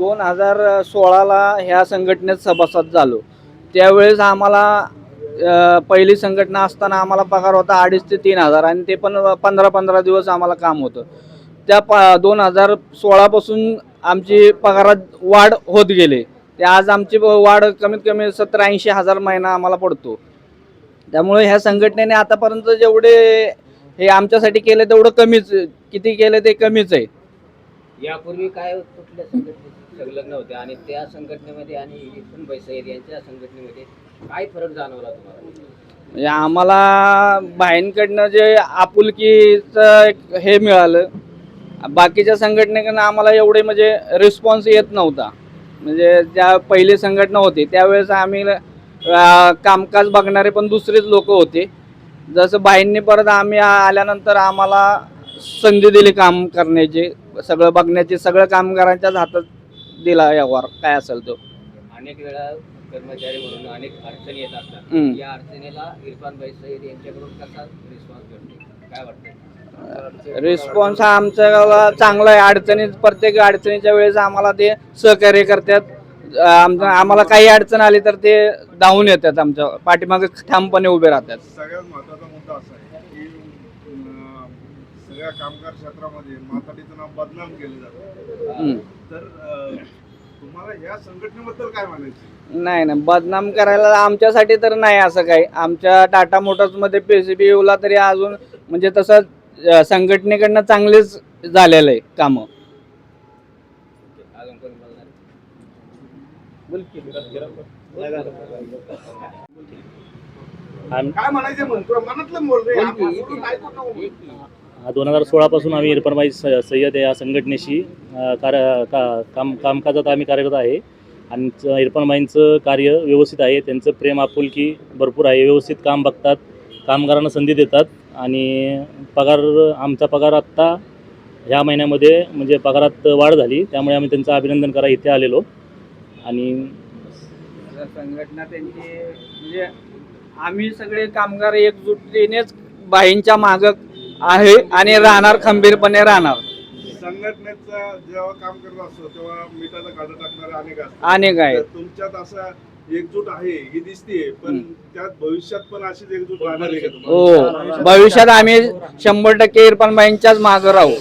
दोन हजार सोळाला ह्या संघटनेत सभासद झालो. त्यावेळेस आम्हाला पहिली संघटना असताना आम्हाला पगार होता अडीच ते तीन हजार आणि ते पण पंधरा पंधरा दिवस आम्हाला काम होतं. त्या प दोन हजार सोळापासून आमची पगारात वाढ होत गेले. ते आज आमची वाढ कमीत कमी सतरा ऐंशी हजार महिना आम्हाला पडतो. त्यामुळे ह्या संघटनेने आतापर्यंत जेवढे हे आमच्यासाठी केले तेवढं कमीच किती केलं ते कमीच आहे. यापूर्वी काय कुठल्या संघटनेत संलग्न होते आणि त्या संघटनेमध्ये आणि इथून पैसे यांच्या संघटनेमध्ये काय फरक जाणवला तुम्हाला? म्हणजे आम्हाला बाहेरकडनं जे आपुलकीचं एक हे मिळालं बाकीच्या संघटनेकडनं आम्हाला एवढे म्हणजे रिस्पॉन्स येत नव्हता. म्हणजे ज्या पहिली संघटना होती त्यावेळेस आम्ही कामकाज बघणारे पण दुसरेच लोक होते. जसं बाईंनी परत आम्ही आल्यानंतर आम्हाला संधी दिली काम करण्याची सगळं बघण्याची सगळं कामगारांच्याच हातात दिला व्यवहार काय असेल तो. अनेक वेळा कर्मचारी म्हणून अनेक अडचणी येत असतात. हम्म. या अडचणीला इरफान भाई सईद यांच्याकडून कसा रिस्पॉन्स भेटतो? काय वाटतं रिस्पॉन्स हा आमच्या चांगला आहे. अडचणीत प्रत्येक अडचणीच्या वेळेस आम्हाला ते सहकार्य करतात. अं, आमचं आम्हाला काही अडचण आली तर ते धावून येतात आमच्या पाठीमागे ठामपणे उभे राहतात. सगळ्यात महत्त्वाचा मुद्दा असा आहे की सगळ्या कामगार क्षेत्रामध्ये माथाडीचं नाव बदनाम केलं जातं. तर तुम्हाला या संघटनेबद्दल काय म्हणायचं? नाही नाही. बदनाम करायला आमच्यासाठी तर नाही असं काही. आमच्या टाटा मोटर्समध्ये पी सी बी येऊला तरी अजून म्हणजे तसं संघटनेकडनं चांगलेच झालेलं आहे कामं. अजून कोणी बोलणार? काय म्हणायचं म्हणतो? मनातलं बोल रे. दोन हजार सोळापासून आम्ही इरफानबाई स सय्यद या संघटनेशी कार कार्य का काम कामकाजात आम्ही कार्यरत आहे. आणि च- इरफानबाईंचं कार्य व्यवस्थित आहे. त्यांचं प्रेम आपुलकी भरपूर आहे. व्यवस्थित काम बघतात कामगारांना संधी देतात. आणि पगार आमचा पगार आत्ता ह्या महिन्यामध्ये म्हणजे पगारात वाढ झाली. त्यामुळे आम्ही त्यांचं अभिनंदन करा. इथे आलेलो. आणि संघटना त्यांची म्हणजे आम्ही सगळे कामगार एकजुटीनेच बाईंच्या मागं आहे आणि राहणार खंबीरपणे राहणार. संघटनेचं जेव्हा काम करत असतो तेव्हा मिठाला काढा टाकणारे अनेक असतात अनेक आहेत. तर तुमच्यात असा एकजूट आहे ही दिसतीये पण. त्यात भविष्यात पण अशीच एकजूट राहणार आहे का तुम्हाला? हो भविष्यात आम्ही शंभर टक्के इरफान बाईंच्याच मागं राहू.